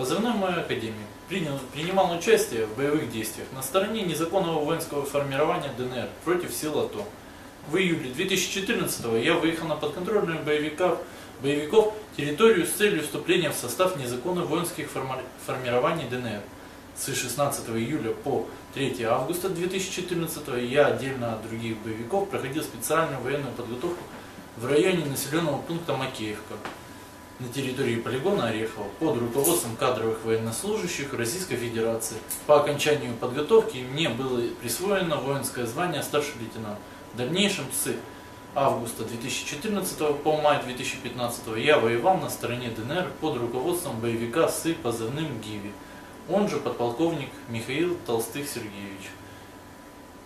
позывной моей академии, принял, принимал участие в боевых действиях на стороне незаконного воинского формирования ДНР против сил АТО. В июле 2014 я выехал на подконтрольную боевиков, боевиков территорию с целью вступления в состав незаконных воинских форми- формирований ДНР. С 16 июля по 3 августа 2014 я отдельно от других боевиков проходил специальную военную подготовку в районе населенного пункта Макеевка на территории полигона Орехова под руководством кадровых военнослужащих Российской Федерации. По окончанию подготовки мне было присвоено воинское звание старший лейтенант. В дальнейшем с августа 2014 по май 2015 я воевал на стороне ДНР под руководством боевика с позывным ГИВИ, он же подполковник Михаил Толстых Сергеевич,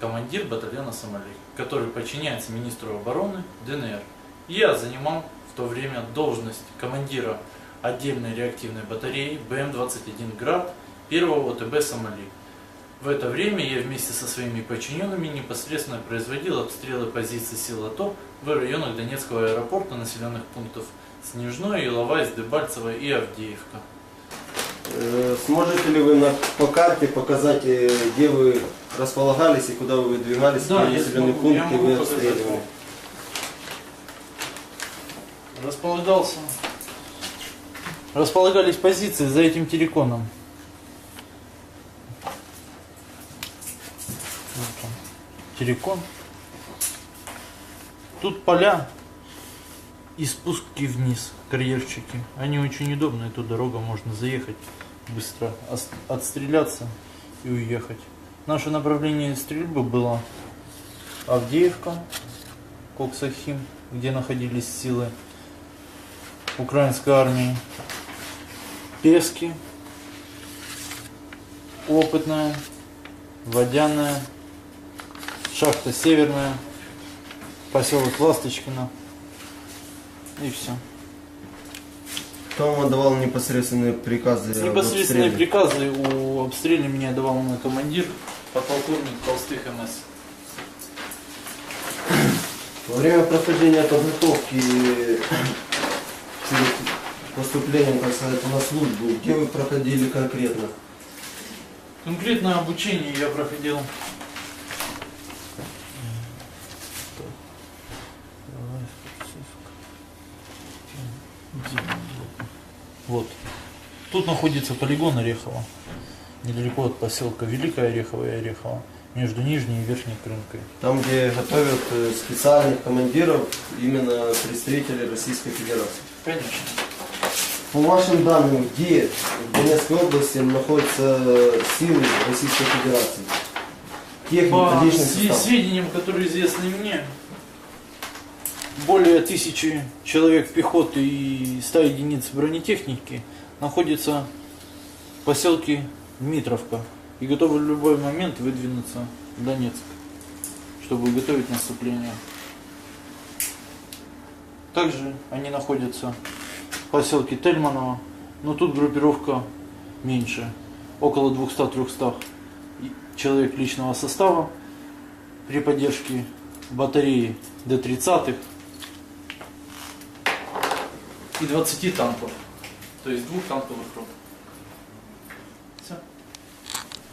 командир батальона Сомали, который подчиняется министру обороны ДНР. Я занимал в то время должность командира отдельной реактивной батареи БМ-21 «Град» первого ОТБ «Сомали». В это время я вместе со своими подчиненными непосредственно производил обстрелы позиций сил АТО в районах Донецкого аэропорта, населенных пунктов Снежное, Иловайс, Дебальцево и Авдеевка. Э, Сможете ли вы на, по карте показать, э, где вы располагались и куда вы выдвигались, Да, какие населенные пункты вы обстреливали? Располагался. Располагались позиции за этим телеконом. Телекон. Тут поля и спуски вниз, карьерчики. Они очень удобны, эту дорогу можно заехать быстро, отстреляться и уехать. Наше направление стрельбы было Авдеевка, Коксахим, где находились силы украинской армии, Пески, Опытная, Водяная, Шахта Северная, поселок Ласточкино. И все. Кто вам отдавал непосредственные приказы Непосредственные приказы о обстреле мне давал мой командир, подполковник Толстых МС. Во время прохождения подготовки поступлением, так сказать, на службу, где вы проходили конкретно? Конкретное обучение я проходил. Вот. Тут находится полигон Орехова. Недалеко от поселка Великая Орехова и Орехова. Между Нижней и Верхней Крынкой. Там, где готовят э, специальных командиров именно представителей Российской Федерации. Конечно. По вашим данным, где в Донецкой области находятся силы Российской Федерации? Техника, По состав. сведениям, которые известны мне, более тысячи человек пехоты и 100 единиц бронетехники находятся в поселке Дмитровка и готовы в любой момент выдвинуться в Донецк, чтобы готовить наступление. Также они находятся в поселке Тельманово, но тут группировка меньше, около 200-300 и- человек личного состава при поддержке батареи Д-30 и 20 танков, то есть двух танковых рот.